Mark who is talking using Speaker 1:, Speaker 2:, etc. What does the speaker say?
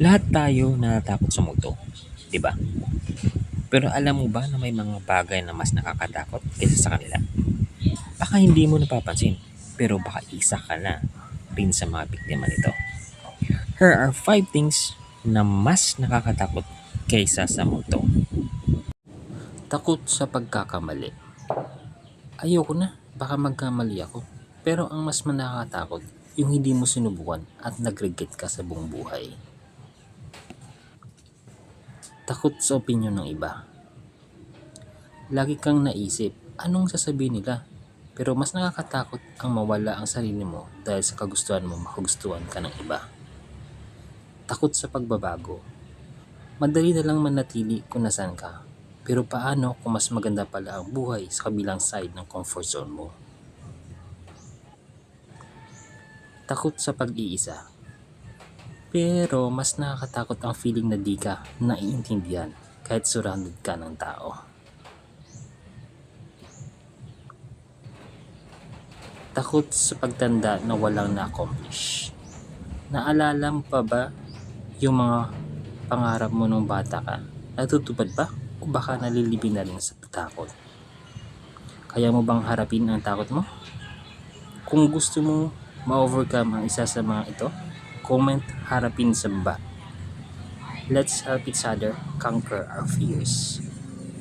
Speaker 1: Lahat tayo natatakot sa multo, 'di ba? Pero alam mo ba na may mga bagay na mas nakakatakot kaysa sa kanila? Baka hindi mo napapansin, pero baka isa ka na rin sa mga biktima nito. Here are five things na mas nakakatakot kaysa sa multo. Takot sa pagkakamali. Ayoko na, baka magkamali ako. Pero ang mas manakatakot, yung hindi mo sinubukan at nag-regret ka sa buong buhay. Takot sa opinion ng iba. Lagi kang naisip, anong sasabihin nila? Pero mas nakakatakot ang mawala ang sarili mo dahil sa kagustuhan mo makagustuhan ka ng iba. Takot sa pagbabago. Madali na lang manatili kung nasan ka. Pero paano kung mas maganda pala ang buhay sa kabilang side ng comfort zone mo? Takot sa pag-iisa. Pero mas nakakatakot ang feeling na di ka naiintindihan kahit surrounded ka ng tao. Takot sa pagtanda na walang na-accomplish. Naalala mo pa ba yung mga pangarap mo nung bata ka? Natutupad ba? O baka nalilibing na rin sa takot? Kaya mo bang harapin ang takot mo? Kung gusto mo ma-overcome ang isa sa mga ito, comment harapin sa baba. Let's help each other conquer our fears.